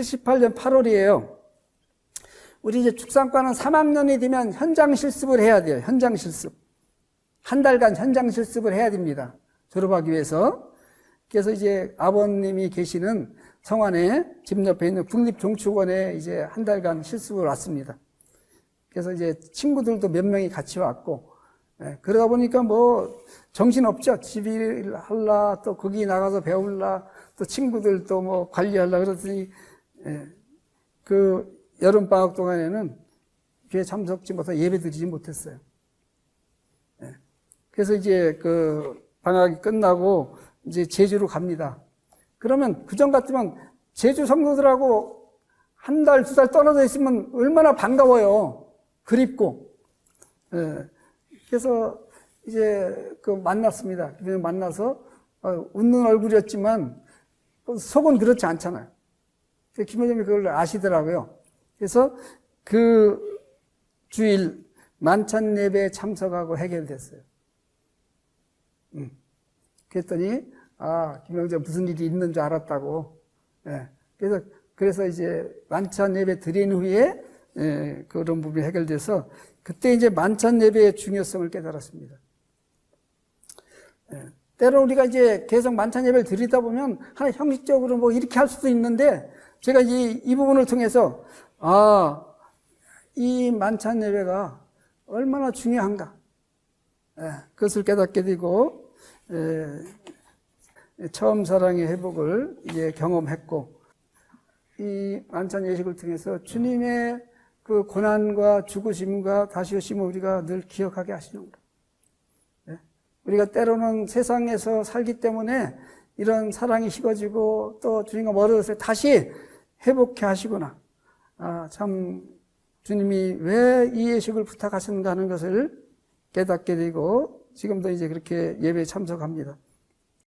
78년 8월이에요. 우리 이제 축산과는 3학년이 되면 현장 실습을 해야 돼요. 현장 실습. 한 달간 현장 실습을 해야 됩니다. 졸업하기 위해서. 그래서 이제 아버님이 계시는 성안에 집 옆에 있는 국립종축원에 이제 한 달간 실습을 왔습니다. 그래서 이제 친구들도 몇 명이 같이 왔고, 예, 그러다 보니까 뭐 정신없죠. 집일 할라, 또 거기 나가서 배울라, 또 친구들 또 뭐 관리할라 그러더니, 예, 그 여름 방학 동안에는 교회 참석지 못해 예배 드리지 못했어요. 예, 그래서 이제 그 방학이 끝나고 이제 제주로 갑니다. 그러면 그전 같으면 제주 성도들하고 한 달, 두 달 떨어져 있으면 얼마나 반가워요. 그립고. 예. 그래서 이제 그 만났습니다. 만나서 어, 웃는 얼굴이었지만 속은 그렇지 않잖아요. 김호점이 그걸 아시더라고요. 그래서 그 주일 만찬 예배에 참석하고 해결됐어요. 음. 그랬더니 아 김영재 무슨 일이 있는 줄 알았다고. 예. 그래서 그래서 이제 만찬 예배 드린 후에 예, 그런 부분이 해결돼서 그때 이제 만찬 예배의 중요성을 깨달았습니다. 예. 때로 우리가 이제 계속 만찬 예배를 드리다 보면 하나 형식적으로 뭐 이렇게 할 수도 있는데 제가 이, 이 부분을 통해서 아, 이 만찬 예배가 얼마나 중요한가. 예, 그것을 깨닫게 되고, 예, 처음 사랑의 회복을 이제 경험했고, 이 만찬 예식을 통해서 주님의 그 고난과 죽으심과 다시 오심을 우리가 늘 기억하게 하시는가. 예, 우리가 때로는 세상에서 살기 때문에 이런 사랑이 식어지고 또 주님과 때 다시 회복해 하시구나. 아, 참 주님이 왜 이 예식을 부탁하셨는가 하는 것을 깨닫게 되고 지금도 이제 그렇게 예배에 참석합니다.